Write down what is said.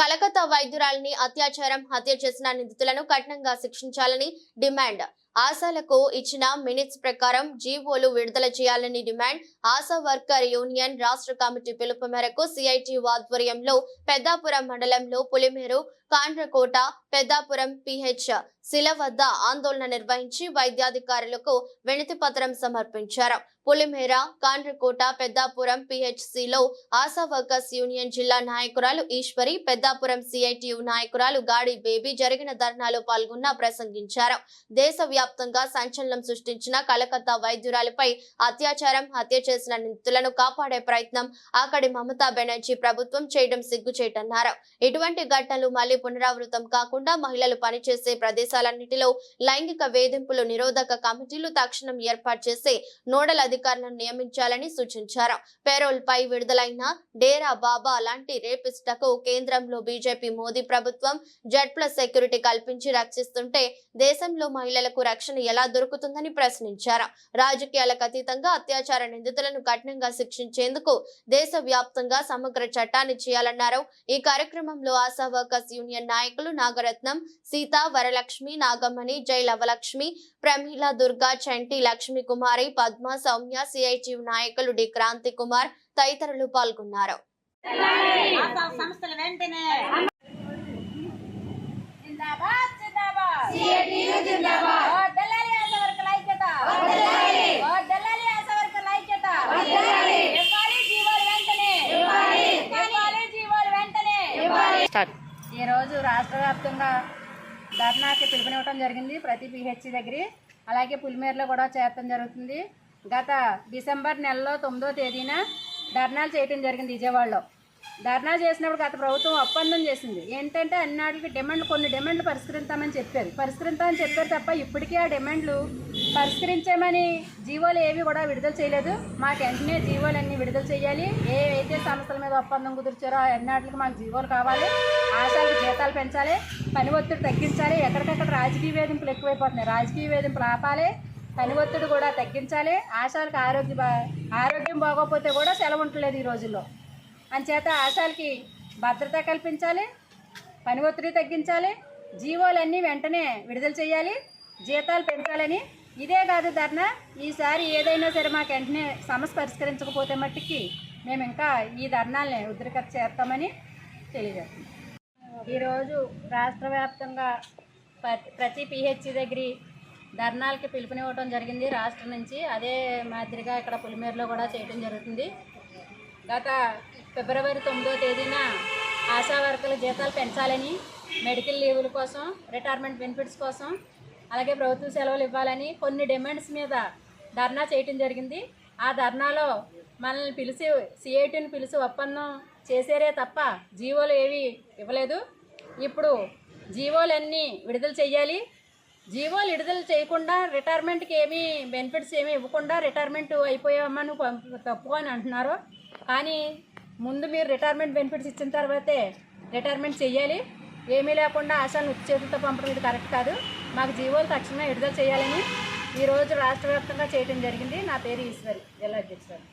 కలకత్తా వైద్యురాలిని అత్యాచారం హత్య చేసిన నిందితులను కఠినంగా శిక్షించాలని డిమాండ్. ఆశాలకు ఇచ్చిన మినిట్స్ ప్రకారం జీవోలు విడుదల చేయాలని డిమాండ్. ఆశా వర్కర్ యూనియన్ రాష్ట్ర కమిటీ పిలుపు మేరకు సిఐటి ఆధ్వర్యంలో పెద్దాపురం మండలంలో పులిమేరు కాండ్రకోట పెద్దాపురం పిహెచ్ శిల వద్ద ఆందోళన నిర్వహించి వైద్యాధికారులకు వినతి పత్రం సమర్పించారు. పులిమేర కాండ్రకోట పెద్దాపురం పిహెచ్సిలో ఆశా వర్కర్స్ యూనియన్ జిల్లా నాయకురాలు ఈశ్వరి పెద్దాపురం సిఐటియు నాయకురాలు గాడి బేబీ జరిగిన ధర్నాలో పాల్గొన్న ప్రసంగించారు. దేశవ్యాప్తంగా సంచలనం సృష్టించిన కలకత్తా వైద్యురాలపై అత్యాచారం హత్య చేసిన నిందితులను కాపాడే ప్రయత్నం అక్కడి మమతా బెనర్జీ ప్రభుత్వం చేయడం సిగ్గుచేటన్నారు. ఇటువంటి ఘటనలు మళ్ళీ పునరావృతం కాకుండా మహిళలు పనిచేసే ప్రదేశాలన్నిటిలో లైంగిక వేధింపులు నిరోధక కమిటీలు తక్షణం ఏర్పాటు చేసి నోడల్ అధికారులను నియమించాలని సూచించారు. పేరోల్ పై విడుదలైన డేరా బాబా లాంటి రేపిస్టకు కేంద్రంలో బీజేపీ మోదీ ప్రభుత్వం జెడ్ ప్లస్ సెక్యూరిటీ కల్పించి రక్షిస్తుంటే దేశంలో మహిళలకు రక్షణ ఎలా దొరుకుతుందని ప్రశ్నించారు. రాజకీయాలకు అతీతంగా అత్యాచార నిందితులను కఠినంగా శిక్షించేందుకు దేశ వ్యాప్తంగా సమగ్ర చట్టాన్ని చేయాలన్నారు. ఈ కార్యక్రమంలో ఆశా వర్కర్స్ యూనియన్ నాయకులు నాగరత్నం సీత వరలక్ష్మి నాగమణి జై లవలక్ష్మి ప్రమీల దుర్గా చంటి లక్ష్మి కుమారి పద్మ సౌమ్య సిఐటియు నాయకులు డి. క్రాంతి కుమార్ తదితరులు పాల్గొన్నారు. ఈ రోజు రాష్ట్ర వ్యాప్తంగా ధర్నాకి పిలుపునివ్వడం జరిగింది ప్రతి పిహెచ్సి దగ్గర. అలాగే పులిమేరలో కూడా చేరటం జరుగుతుంది. గత డిసెంబర్ నెలలో తొమ్మిదో తేదీన ధర్నాలు చేయటం జరిగింది విజయవాడలో. ధర్నా చేసినప్పుడు గత ప్రభుత్వం ఒప్పందం చేసింది. ఏంటంటే అన్నాటికి డిమాండ్లు కొన్ని డిమాండ్లు పరిష్కరిస్తామని చెప్పారు. పరిష్కరిస్తామని చెప్పారు తప్ప ఇప్పటికీ ఆ డిమాండ్లు పరిష్కరించామని జీవోలు ఏవి కూడా విడుదల చేయలేదు. మాకు వెంటనే జీవోలన్నీ విడుదల చేయాలి. ఏవైతే సంస్థల మీద ఒప్పందం కుదిర్చారో ఆ అన్నాటికి మాకు జీవోలు కావాలి. ఆశాలకు జీతాలు పెంచాలి. పని ఒత్తిడి తగ్గించాలి. ఎక్కడికక్కడ రాజకీయ వేధింపులు ఎక్కువైపోతున్నాయి. రాజకీయ వేధింపులు ఆపాలి. పని ఒత్తిడి కూడా తగ్గించాలి. ఆశాలకు ఆరోగ్య బా- ఆరోగ్యం బాగోకపోతే కూడా సెలవు ఉండలేదు ఈ రోజుల్లో. అంచేత ఆశాలకి భద్రత కల్పించాలి పని ఒత్తిడి తగ్గించాలి జీవోలన్నీ వెంటనే విడుదల చేయాలి జీతాలు పెంచాలని. ఇదే కాదు ధర్నా ఈసారి ఏదైనా సరే మాకు వెంటనే సమస్య పరిష్కరించకపోతే మట్టికి మేము ఇంకా ఈ ధర్నాల్ని ఉద్రికత చేస్తామని తెలియజేస్తున్నాం. ఈరోజు రాష్ట్ర వ్యాప్తంగా ప్రతి పిహెచ్సి దగ్గర ధర్నాలకి పిలుపునివ్వడం జరిగింది రాష్ట్రం నుంచి. అదే మాదిరిగా ఇక్కడ పులిమేరులో కూడా చేయడం జరుగుతుంది. గత ఫిబ్రవరి తొమ్మిదో తేదీన ఆశా వర్కర్ల జీతాలు పెంచాలని మెడికల్ లీవుల కోసం రిటైర్మెంట్ బెనిఫిట్స్ కోసం అలాగే ప్రభుత్వ సెలవులు ఇవ్వాలని కొన్ని డిమాండ్స్ మీద ధర్నా చేయటం జరిగింది. ఆ ధర్నాలో మనల్ని పిలిచి సిఐటిని పిలిచి ఒప్పందం చేసేరే తప్ప జీవోలు ఏవి ఇవ్వలేదు. ఇప్పుడు జీవోలన్నీ విడుదల చేయాలి. జీవోలు విడుదల చేయకుండా రిటైర్మెంట్కి ఏమీ బెనిఫిట్స్ ఏమీ ఇవ్వకుండా రిటైర్మెంట్ అయిపోయామని తప్పు అని అంటున్నారు. కానీ ముందు మీరు రిటైర్మెంట్ బెనిఫిట్స్ ఇచ్చిన తర్వాతే రిటైర్మెంట్ చేయాలి ఏమీ లేకుండా ఆశాలను ఉచ్చేతులతో పంపడం ఇది కరెక్ట్ కాదు. మాకు జీవోలు తక్షణమే విడుదల చేయాలని ఈరోజు రాష్ట్ర వ్యాప్తంగా చేయడం జరిగింది. నా పేరు ఈశ్వరి జిల్లా అధ్యక్షురాలు.